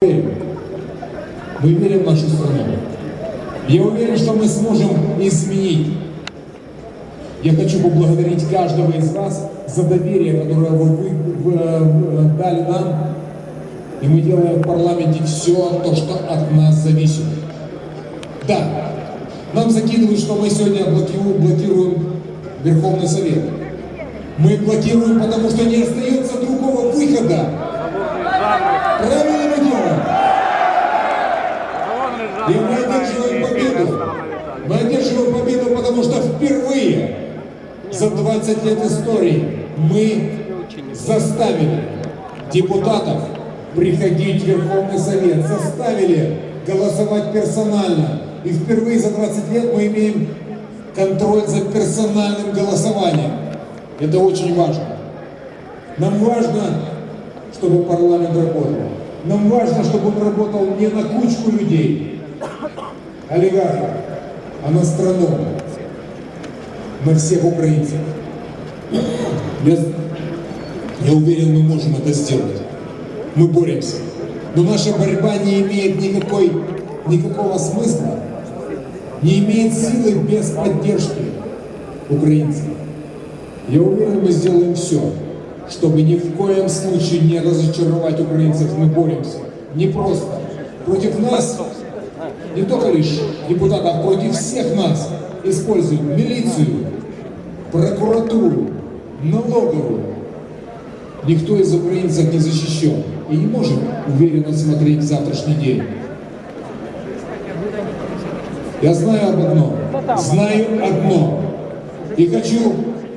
Мы верим в нашу страну. Я уверен, что мы сможем изменить. Я хочу поблагодарить каждого из вас за доверие, которое вы, вы- вы, э, дали нам. И мы делаем в парламенте все то, что от нас зависит. Да, нам закидывают, что мы сегодня блокируем, блокируем Верховный Совет. Мы блокируем, потому что не остается другого выхода. Правильно 20 лет истории мы заставили депутатов приходить в Верховный Совет, заставили голосовать персонально. И впервые за 20 лет мы имеем контроль за персональным голосованием. Это очень важно. Нам важно, чтобы парламент работал. Нам важно, чтобы он работал не на кучку людей, олигархов, а на страну, на всех украинцев. Я, я уверен, мы можем это сделать. Мы боремся. Но наша борьба не имеет никакой, никакого смысла, не имеет силы без поддержки украинцев. Я уверен, мы сделаем все, чтобы ни в коем случае не разочаровать украинцев. Мы боремся. Не просто. Против нас, не только лишь депутатов, против всех нас используют милицию, прокуратуру, налоговую. Никто из украинцев не защищен и не может уверенно смотреть в завтрашний день. Я знаю об одном. Знаю одно. И хочу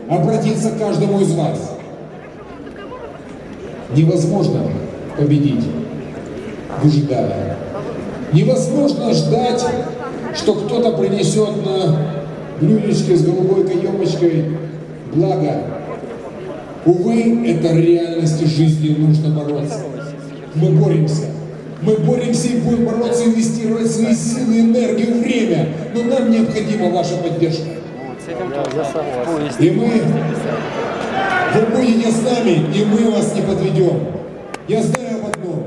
обратиться к каждому из вас. Невозможно победить, выжидая. Невозможно ждать, что кто-то принесет на блюдечке с голубой каемочкой благо. Увы, это реальности жизни, нужно бороться. Мы боремся. Мы боремся и будем бороться, инвестировать свои силы, энергию, время. Но нам необходима ваша поддержка. И мы, вы будете с нами, и мы вас не подведем. Я знаю об одном.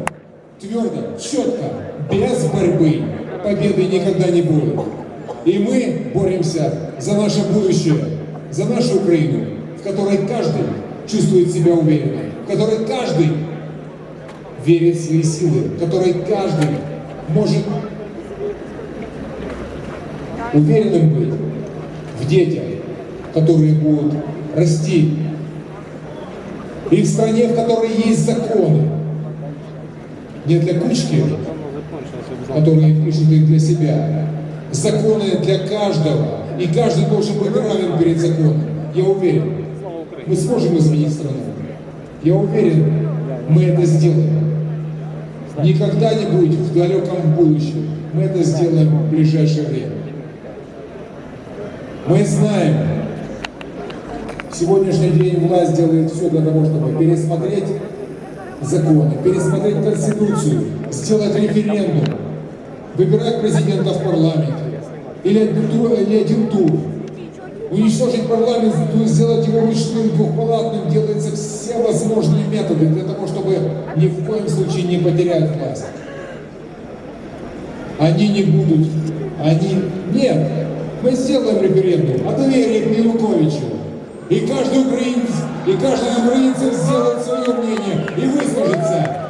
Твердо, четко, без борьбы победы никогда не будет. И мы боремся за наше будущее, за нашу Украину, в которой каждый чувствует себя уверенно, в которой каждый верит в свои силы, в которой каждый может уверенным быть в детях, которые будут расти. И в стране, в которой есть законы. Не для кучки, которые пишут их для себя. Законы для каждого. И каждый должен быть равен перед законом. Я уверен, мы сможем изменить страну. Я уверен, мы это сделаем. Не когда-нибудь в далеком будущем. Мы это сделаем в ближайшее время. Мы знаем, в сегодняшний день власть делает все для того, чтобы пересмотреть законы, пересмотреть Конституцию, сделать референдум, выбирать президента в парламенте или один тур. Уничтожить парламент, сделать его ручным, двухпалатным, делаются все возможные методы для того, чтобы ни в коем случае не потерять власть. Они не будут, они... Нет, мы сделаем референдум о доверии к Януковичу. И каждый украинец, и каждый украинец сделает свое мнение и выскажется.